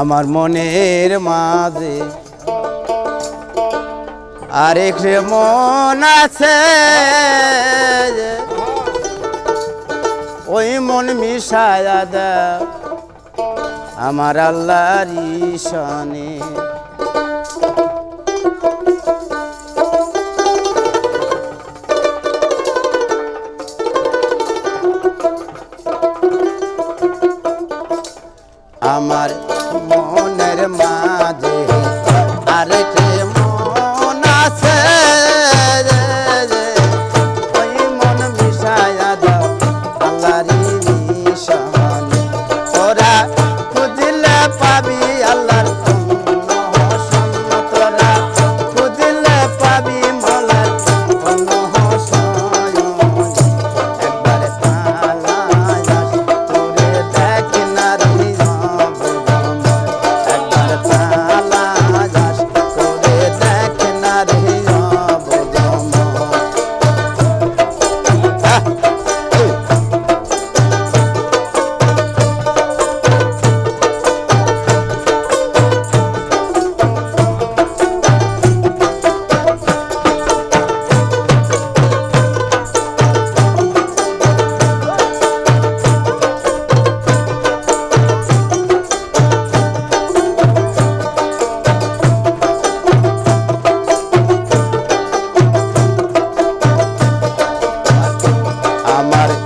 আমার মনের মাঝে। আরেক মন আছে ওই মন মিশায়া দা আমার আল্লাহর ঈশানে আমার মনের মাঝে i'm somebody.